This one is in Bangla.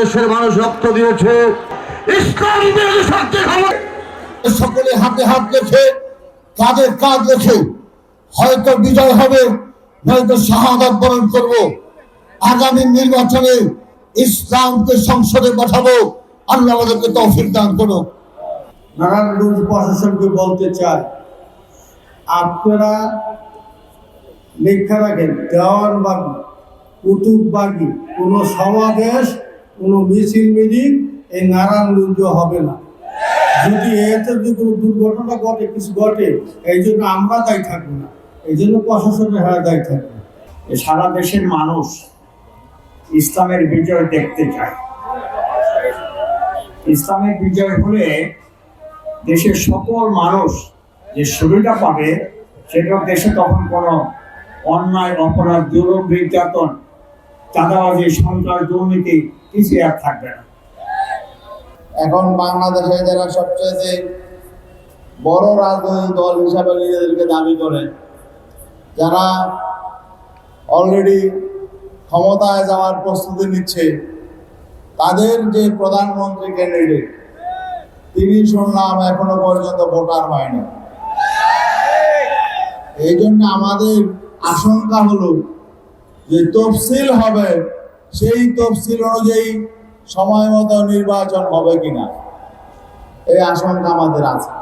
বাংলাদেশের মানুষ রক্ত দিয়েছে। ইসলাম বিরোধী শক্তির সকলে হাতে হাত রেখে কাঁধে কাঁধ রেখে হয়তো বিজয় হবে নয়তো শাহাদাত বরণ করব। আগামী নির্বাচনে ইসলামকে সংসদে পাঠাবো। আল্লাহ আমাদেরকে তৌফিক দান করো নারায়ণগঞ্জ প্রশাসনকে বলতে চাই আপনারা লেখা রাখেন দেওয়ানবাগি কুতুববাগি কোনো সমাবেশ কোনো মিছিল মিটিং এই নারায়ণগঞ্জ হবে না। যদি এতে যদি কোনো দুর্ঘটনা ঘটে, কিছু ঘটে, এই জন্য আমরা দায়ী থাকব না। এই জন্য প্রশাসনের হারে দায়ী থাকবে। সারা দেশের মানুষ ইসলামের বিজয় দেখতে চায়। ইসলামের বিজয় হলে দেশের সকল মানুষ যে সুবিধা পাবে, সেটা দেশে তখন কোনো অন্যায়, অপরাধ, জুলুম, নির্যাতন, চাঁদাবাজি, সন্ত্রাস, দুর্নীতি কিছু আর থাকবে না। এখন বাংলাদেশে যারা সবচেয়ে বড় রাজনৈতিক দল হিসাবে নিজেদেরকে দাবি করে, যারা অলরেডি ক্ষমতায় যাওয়ার প্রস্তুতি নিচ্ছে, তাদের যে প্রধানমন্ত্রী ক্যান্ডিডেট তিনি শুনলাম এখনও পর্যন্ত ভোটার হয়নি। এই জন্য আমাদের আশঙ্কা হলো যে তফসিল হবে সেই তফসিল অনুযায়ী সময় মতো নির্বাচন হবে কিনা? এই আশঙ্কা আমাদের আছে।